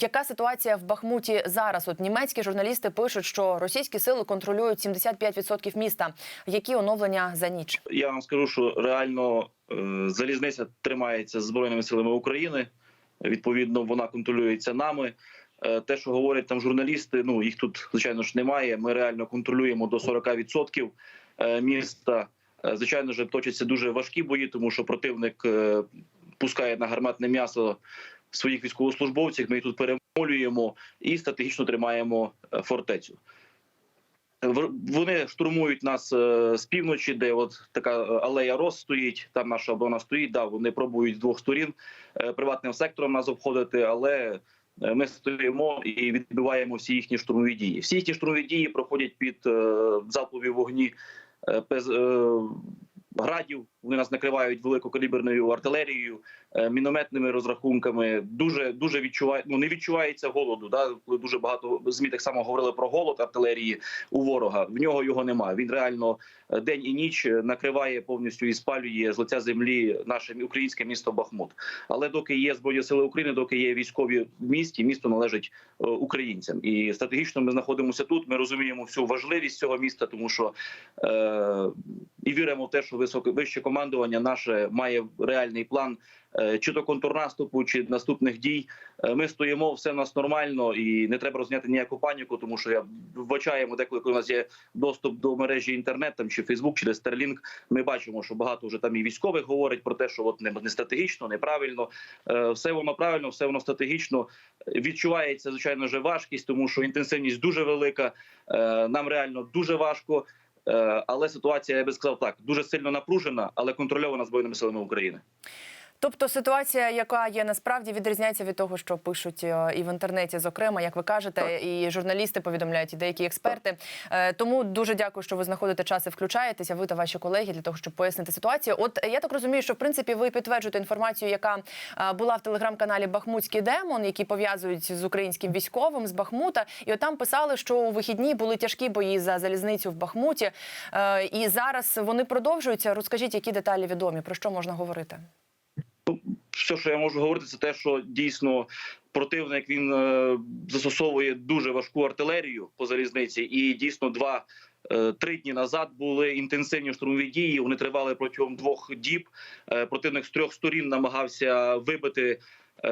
Яка ситуація в Бахмуті зараз? От німецькі журналісти пишуть, що російські сили контролюють 75% міста. Які оновлення за ніч? Я вам скажу, що реально е, залізниця тримається збройними силами України. Відповідно, вона контролюється нами. Е, Те, що говорять там журналісти, ну їх тут звичайно ж немає. Ми реально контролюємо до 40% е, міста. Звичайно ж, точаться дуже важкі бої, тому що противник пускає на гарматне м'ясо своїх військовослужбовців. Ми їх тут перемолюємо і стратегічно тримаємо е, фортецю. Вони штурмують нас е, з півночі, де от така е, алея Рос стоїть. Там наша оборона стоїть. Да, вони пробують з двох сторін приватним сектором нас обходити, але ми стоїмо і відбиваємо всі їхні штурмові дії. Всі їхні штурмові дії проходять під залпові вогні градів. Вони нас накривають великокаліберною артилерією, е, мінометними розрахунками. Дуже дуже відчуває, ну не відчувається голоду. Да? Дуже багато змі так само говорили про голод артилерії у ворога. В нього його немає. Він реально е, день і ніч е, накриває повністю і спалює з лиця землі наше українське місто Бахмут. Але доки є збройні сили України, доки є військові в місті, місто належить українцям. І стратегічно ми знаходимося тут. Ми розуміємо всю важливість цього міста, тому що віримо в те, що високе вище командування наше має реальний план. е, Чи то контрнаступу, чи наступних дій Е, ми стоїмо, все в нас нормально, і не треба розняти ніяку паніку, тому що я вбачаємо деколи, коли у нас є доступ до мережі інтернет, там чи Фейсбук, через Starlink, Ми бачимо, що багато вже там і військових говорять про те, що от не, стратегічно, неправильно. Е, Все воно правильно, все воно стратегічно. Відчувається звичайно вже важкість, тому що інтенсивність дуже велика. Нам реально дуже важко. Е, Але ситуація, я би сказав так, дуже сильно напружена, але контрольована збройними силами України. Тобто ситуація, яка є насправді відрізняється від того, що пишуть е, і в інтернеті, зокрема, як ви кажете, Так. і журналісти повідомляють, і деякі експерти. Е, Тому дуже дякую, що ви знаходите час і включаєтеся. Ви та ваші колеги для того, щоб пояснити ситуацію. От е, я так розумію, що в принципі ви підтверджуєте інформацію, яка була в телеграм-каналі Бахмутський демон, які пов'язують з українським військовим з Бахмута. І от там писали, що у вихідні були тяжкі бої за залізницю в Бахмуті. І зараз вони продовжуються. Розкажіть, які деталі відомі, про що можна говорити? Все, що я можу говорити, це те, що дійсно противник він е, застосовує дуже важку артилерію по залізниці, і дійсно два. е, Три дні назад були інтенсивні штурмові дії. Вони тривали протягом двох діб. Е, Противник з трьох сторін намагався вибити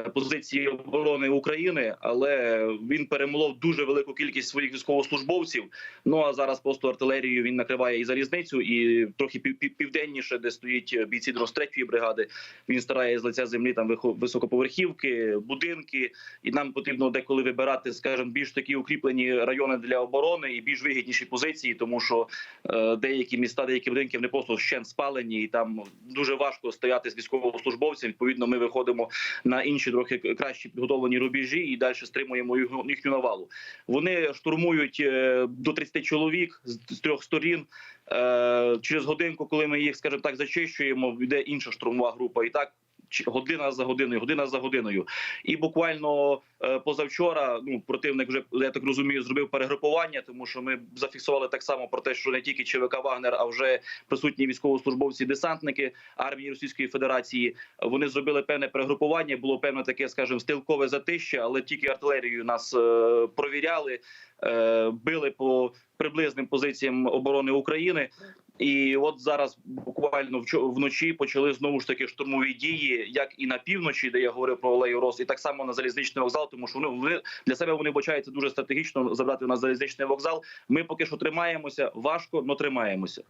позиції оборони України, але він перемолов дуже велику кількість своїх військовослужбовців. Ну а зараз просто артилерією він накриває і залізницю, і трохи пів- пів- південніше, де стоїть бійці 93-ї бригади. Він старає з лиця землі там високоповерхівки, будинки, і нам потрібно деколи вибирати, скажімо, більш такі укріплені райони для оборони і більш вигідніші позиції, тому що е, деякі міста, деякі будинки вони просто ще спалені, і там дуже важко стояти з військовослужбовцем. Відповідно, ми виходимо на інші трохи краще підготовлені рубежі і далі стримуємо їхню навалу. Вони штурмують е, до 30 чоловік з, трьох сторін. Е, через годинку, коли ми їх, скажімо так, зачищуємо, йде інша штурмова група. І так година за годиною, година за годиною. І буквально е, позавчора, ну противник вже я так розумію, зробив перегрупування, тому що ми зафіксували так само про те, що не тільки ЧВК Вагнер, а вже присутні військовослужбовці, десантники армії Російської Федерації. Вони зробили певне перегрупування. Було певне таке, скажімо, стилкове затище, але тільки артилерією нас е, провіряли, е, били по приблизним позиціям оборони України. І от зараз буквально вночі почали знову ж таки штурмові дії, як і на півночі, де я говорив про Олею Рос, і так само на залізничний вокзал, тому що вони, для себе вони вбачаються дуже стратегічно забрати у нас залізничний вокзал. Ми поки що тримаємося важко, але тримаємося.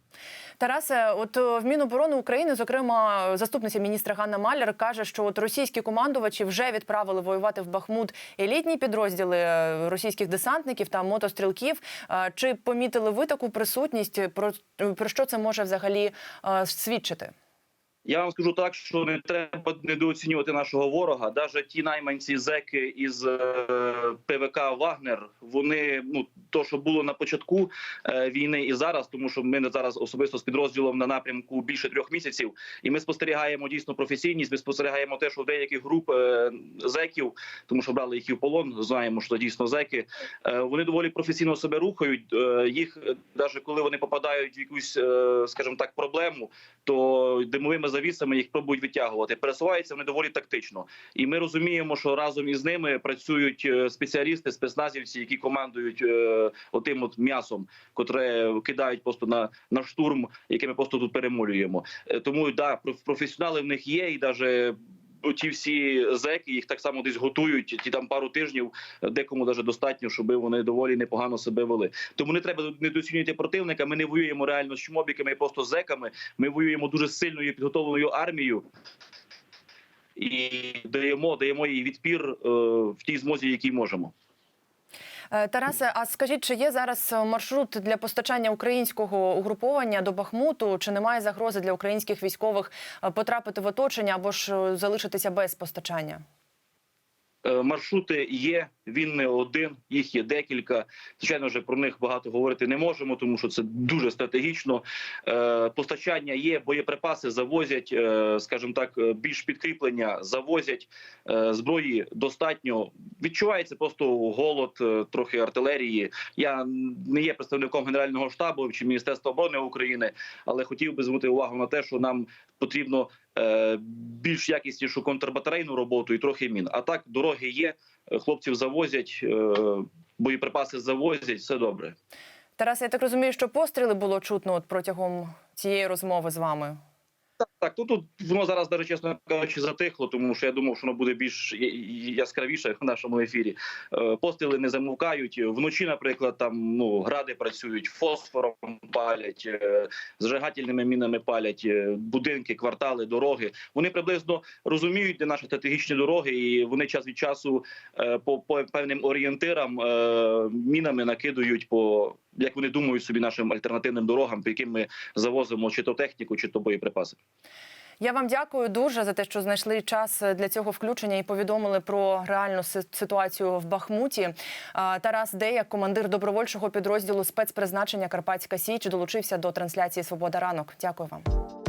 Тарасе, от е, в Міноборони України, зокрема, заступниця міністра Ганна Маляр каже, що от російські командувачі вже відправили воювати в Бахмут елітні підрозділи е, російських десантників та мотострілків. Е, Чи помітили ви таку присутність? Про що це може взагалі е, свідчити? Я вам скажу так, що не треба недооцінювати нашого ворога. Навіть ті найманці зеки із е, ПВК Вагнер, вони ну то, що було на початку е, війни, і зараз, тому що ми зараз особисто з підрозділом на напрямку більше трьох місяців, і ми спостерігаємо дійсно професійність. Ми спостерігаємо те, що деяких груп е, зеків, тому що брали їх і в полон. Знаємо, що дійсно зеки. Вони доволі професійно себе рухають. Їх навіть коли вони попадають в якусь, скажімо так, проблему, то димовими завісами їх пробують витягувати. Пересуваються вони доволі тактично, і ми розуміємо, що разом із ними працюють е, спеціалісти, спецназівці, які командують е, отим от м'ясом, котре кидають просто на, на штурм, яке ми просто тут перемолюємо. Е, Тому да, проф- професіонали в них є, і навіть ті всі зеки їх так само десь готують. Ті там пару тижнів декому даже достатньо, щоб вони доволі непогано себе вели. Тому не треба недоцінювати противника. Ми не воюємо реально з чмобіками, просто з зеками. Ми воюємо дуже сильною підготовленою армією. І даємо, даємо їй відпір е, в тій змозі, якій можемо. Е, Тарасе, а скажіть, чи є зараз е, маршрут для постачання українського угруповання до Бахмуту? Чи немає загрози для українських військових е, потрапити в оточення або ж залишитися без постачання? Е, Маршрути є, він не один, їх є декілька. Звичайно, вже про них багато говорити не можемо, тому що це дуже стратегічно. Е, Постачання є, боєприпаси завозять, е, скажімо так, більш підкріплення завозять. Зброї достатньо. Відчувається просто голод, трохи артилерії. Я не є представником Генерального штабу чи Міністерства оборони України, але хотів би звернути увагу на те, що нам потрібно більш якіснішу контрбатарейну роботу і трохи мін. А так дороги є, е, хлопців завозять, е, боєприпаси завозять, все добре. Тарас, я так розумію, що постріли було чутно от протягом цієї розмови з вами. Так, ну тут воно зараз, даже чесно кажучи, затихло, тому що я думав, що воно буде більш яскравіше в нашому ефірі. Е, Постріли не замовкають. Вночі, наприклад, там ну гради працюють, фосфором палять, е, зажигательними мінами палять е, будинки, квартали, дороги. Вони приблизно розуміють, де наші стратегічні дороги, і вони час від часу по, по певним орієнтирам мінами накидують по як вони думають собі нашим альтернативним дорогам, по яким ми завозимо чи то техніку, чи то боєприпаси. Я вам дякую дуже за те, що знайшли час для цього включення і повідомили про реальну ситуацію в Бахмуті. Тарас Деяк, командир добровольчого підрозділу спецпризначення Карпатська Січ, долучився до трансляції Свобода ранок. Дякую вам.